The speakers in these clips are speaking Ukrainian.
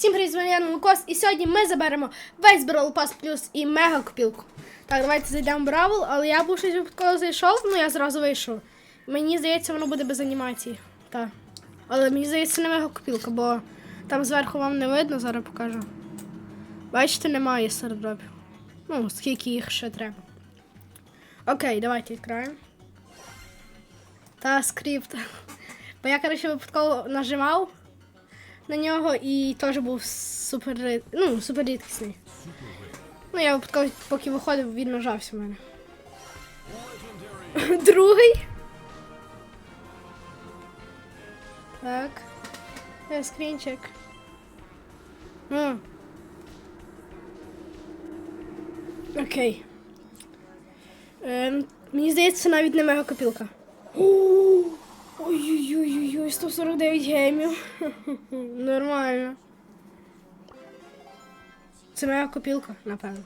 Всім привіт, з вами Лукос, і сьогодні ми заберемо весь Brawl Pass плюс і мега копілку. Так, давайте зайдемо в Бравл, але я був щось випадково зайшов, ну я зразу вийшов. Мені здається, воно буде без анімації. Так. Але мені здається, не мега копілка, бо там зверху вам не видно, зараз покажу. Бачите, немає сердропів. Ну, скільки їх ще треба. Окей, давайте відкриємо. Та скрипт. Бо я, коротше, випадково нажимав на нього і теж був супер, ну, супер рідкісний. Ну, я випадково, поки виходив, він нажався в мене. Другий. Так. Е, скрінчик. М. Окей. Ем, мені здається, це навіть не мега копілка. Ой-ой-ой, 149 геймів. Нормально. Це моя копілка, напевно.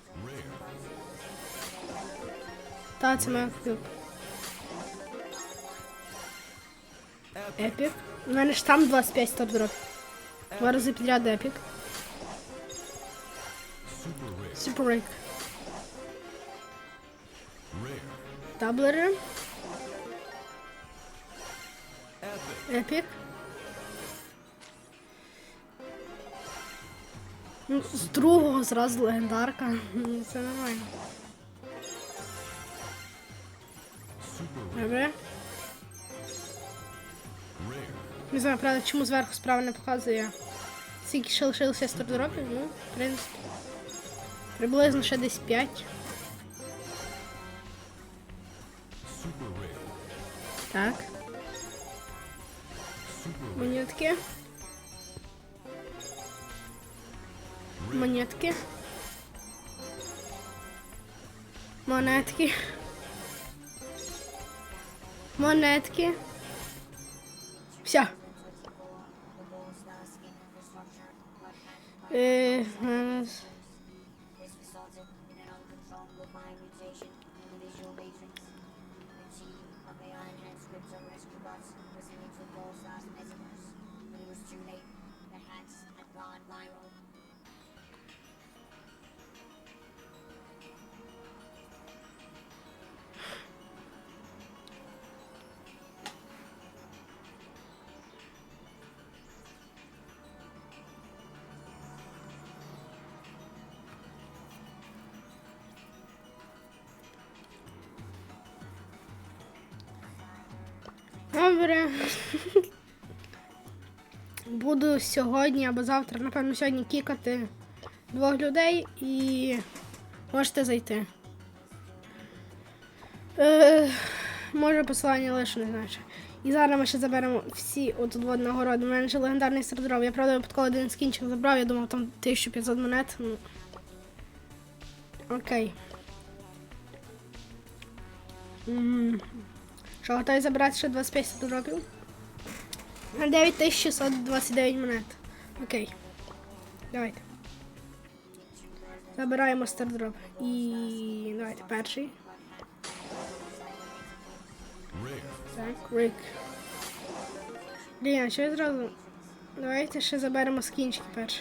Та, це моя копілка. Епік. У мене ж там 25 стоп дроп. Два рази підряд епік. Супер рейк. Таблери. Епік. Ну, з другого зразу легендарка. Ну, Це нормально. Добре. Не знаю, правда, чому зверху справа не показує. Скільки ще лишилося стардропів, ну, в принципі. Приблизно ще десь 5. Так. Монетки. Монетки. Монетки. Монетки. Все. Е, hundreds of rescue bots listening for goal slash visitors. When it was too late, the hacks had gone viral. Добре. Буду сьогодні або завтра, напевно, сьогодні кікати двох людей і можете зайти. Е, може посилання лише не знаю. І зараз ми ще заберемо всі отут от нагороди. У мене ще легендарний сердров. Я правда випадково один скінчик забрав, я думав там 1500 монет. Ну. Окей. М. Що, готові забрати ще 25 сердропів? 9629 монет. Окей. Давайте. Забираємо стардроп. І давайте перший. Так, Рик. Блін, а що я зразу? Давайте ще заберемо скінчики перші.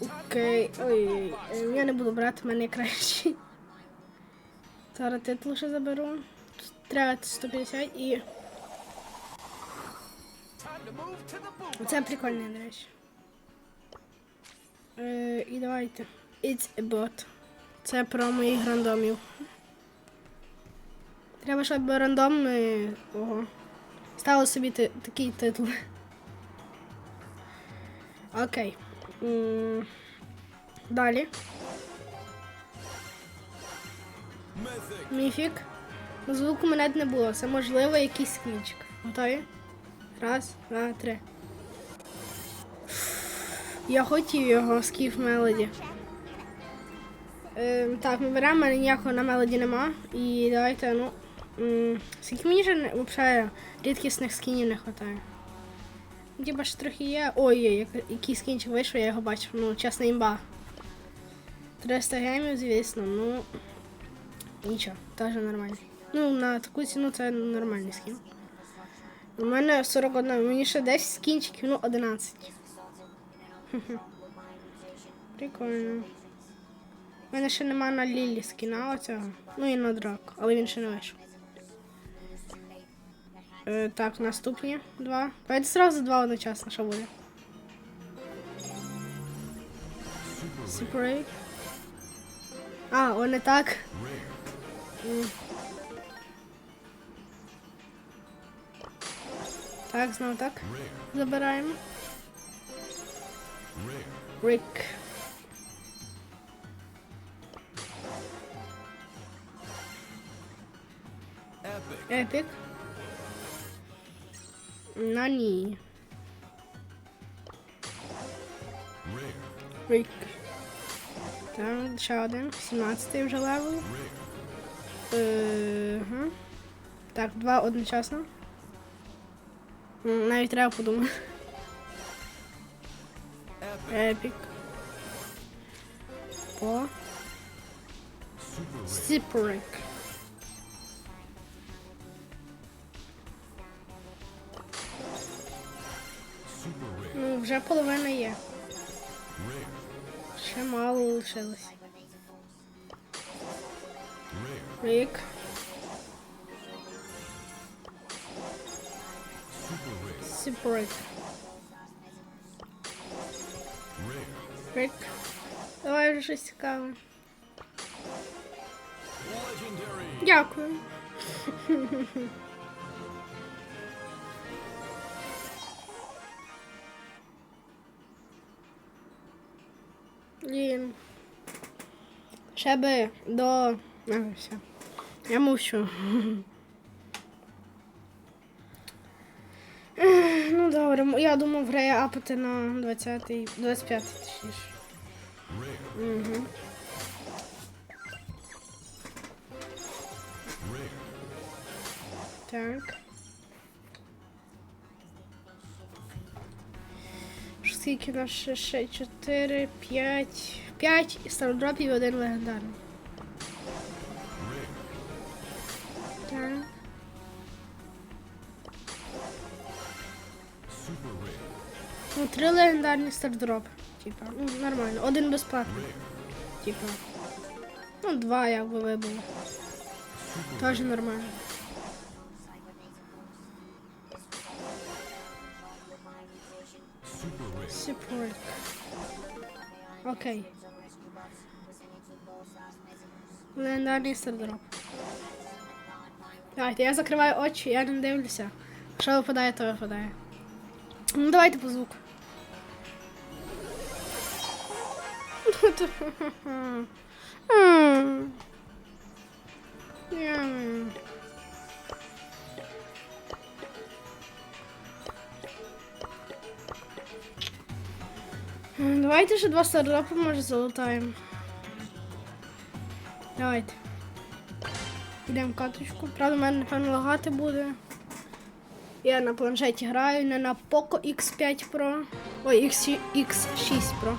Окей. Ой, я не буду брати, мене кращий. Зараз титул ще заберу. Треба 150 і. Це прикольно, до речі. Е, і давайте. It's a bot. Це про моїх рандомів. Треба, щоб рандом е, ого, ставили собі такий титул. Окей. М, Далі. Міфік. Звуку монет не було. Це можливо якийсь скінчик. Готові? Раз, два, три. Я хотів його скіф мелоді. Ем, так, ми беремо, мене ніякого на мелоді нема. І давайте, ну. Скільки мені ж взагалі рідкісних скінів не вистачає? Діба ж трохи є. Ой, ой, який скінчик вийшов, я його бачив. Ну, чесна імба. 300 гемів, звісно, ну. Нічого, теж нормально. Ну, на таку ціну це нормальний. У мене 41, мені ще 10 скінчиків, ну 11. Прикольно. У мене ще нема на Лілі скіна оцього. Ну і на драку, але він ще не вийшов. Е, так, наступні два. Давайте зразу два одночасно, що буде. Separate. А, вони так. Так, знову так. Забираємо. Рик. Епік. Нані. Рик. Так, ще один. 17 вже левел. Ага. Так, два одночасно. Навіть треба подумати. Епік. По. Сіприк. Ну, вже половина є. Ще мало лишилось. Рік. Сіприк. Рік. Давай вже щось цікаве. Дякую. Блін. Ще би до. А, все. Я мовчу. Ну добре, я думав грає апати на 20 й 25 точніше. Угу. Так. Скільки нас ще 4, 5, 5 стардропів і один легендарний. Ну, три легендарні стардропи. Типа, ну, нормально. Один безплатний. Типа. Ну, два якби вибило. Теж нормально. Support. Окей. Легендарний стардроп. Давайте, я закриваю очі, я не дивлюся. Що випадає, то випадає. Ну, давайте по звуку. Давайте ще два стардропи, може, залутаємо. Давайте. Йдемо каточку. Правда, в мене, напевно, лагати буде. Я на планшеті граю, не на Poco X5 Pro. Ой, X, X6 Pro.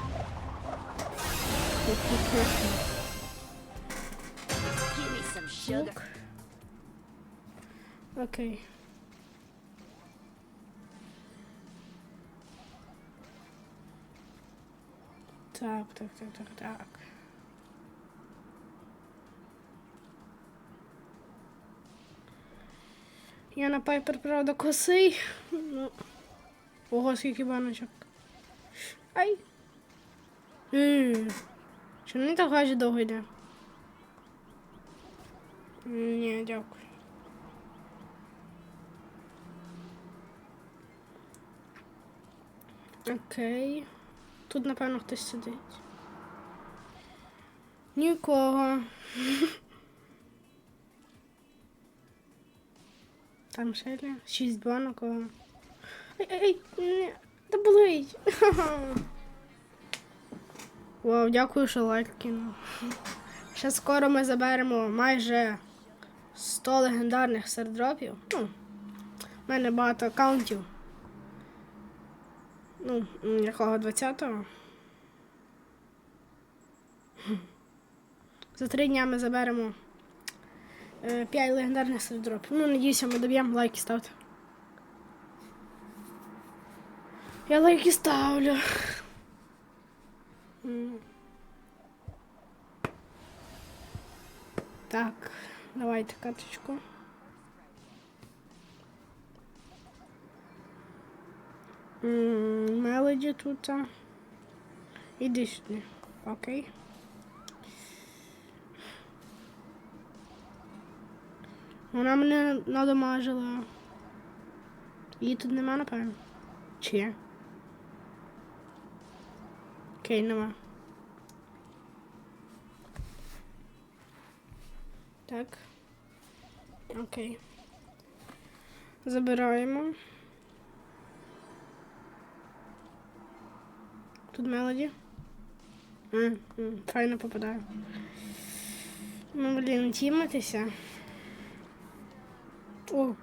Звук. Окей. Так, так, так, так, так. Я на пайпер, правда, косий. Ну. Ого, скільки баночок. Ай. М. Чи не так гадже довго йде? Ні, дякую. Окей. Тут, напевно, хтось сидить. Нікого. Там ще шість банок. Ей, ей, ні, та болить. Вау, дякую, що лайк кинув. Ще скоро ми заберемо майже 100 легендарних сердропів. Ну, в мене багато аккаунтів. Ну, якого 20-го. За три дня ми заберемо 5 легендарних сердропів. Ну, надіюся, ми доб'ємо лайки ставте. Я лайки ставлю. Так, давайте карточку. Мелоді тут. Іди сюди. Окей. Вона мене надамажила. Її тут нема, напевно. Чи є? Окей, нема. Так. Окей. Забираємо. Тут мелоді. Файно попадаю. Ну, блін, тіматися. О.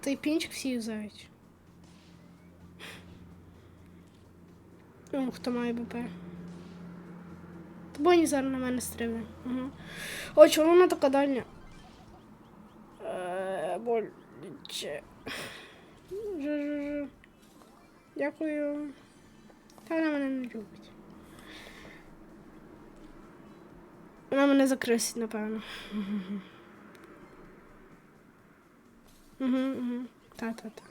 Той пінчик всі юзають. Ну, хто має БП. Та Боні зараз на мене стрибне. Угу. О, чому вона така дальня? Е, боляче. Жу-жу-жу. Дякую. Та вона мене не любить. Вона мене закрисить, напевно. Угу, угу. Та-та-та.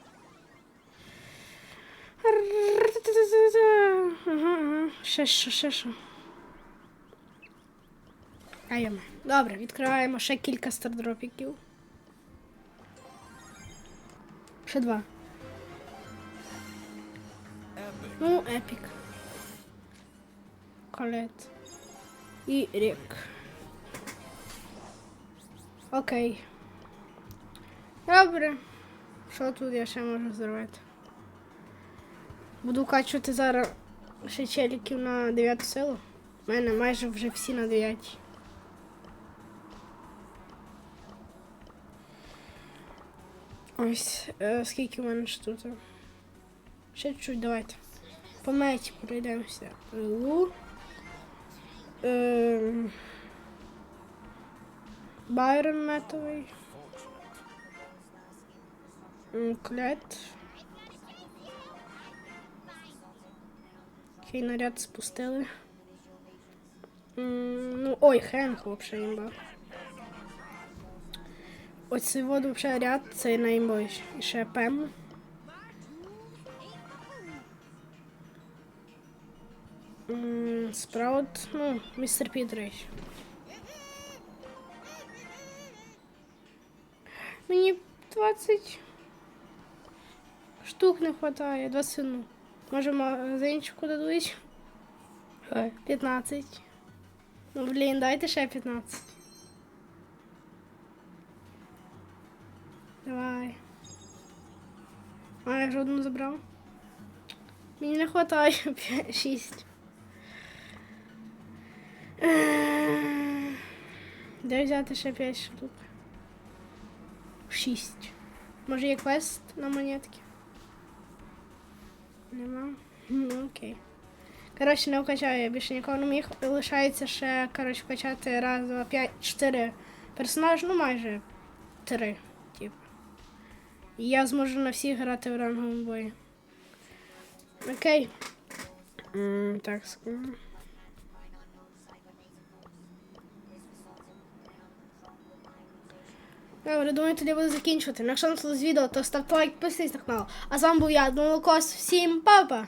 Ага, ага. Ще що, ще що. Даємо. Добре, відкриваємо ще кілька стардропіків. Ще два. Ну, епік. Колет. І рік. Окей. Добре. Що тут я ще можу зробити? Буду качувати зараз ще челіків на 9 силу. У мене майже вже всі на 9. Ось, е, скільки в мене ж тут? Ще чуть давайте. По меті пройдемося. Лу. Ем, Байрон метовий. М, Клет. Окей, наряд спустили. Ну, ой, Хенк вообще імба. Оцей вот вообще ряд, цей найбільший. І ще Пем. М, Спраут, ну, містер Пітрич. Мені 20 штук не 20, ну. Може магазинчику дадуть? Ой, 15. Ну, блін, дайте ще 15. Давай. А, я жодну забрав. Мені не хватає 6. Де взяти ще 5 штук? 6. Може є квест на монетки? Нема. Ну, окей. Коротше, не вкачаю, я більше нікого не міг. Лишається ще, коротше, вкачати раз, два, п'ять, чотири персонажі, ну майже три, типу. І я зможу на всіх грати в ранговому бої. Окей. Mm, так, секунду. Добре, думаю, тоді буду закінчувати. Якщо вам сподобалось відео, то ставте лайк, підписуйтесь на канал. А з вами був я, Молокос. Всім па-па!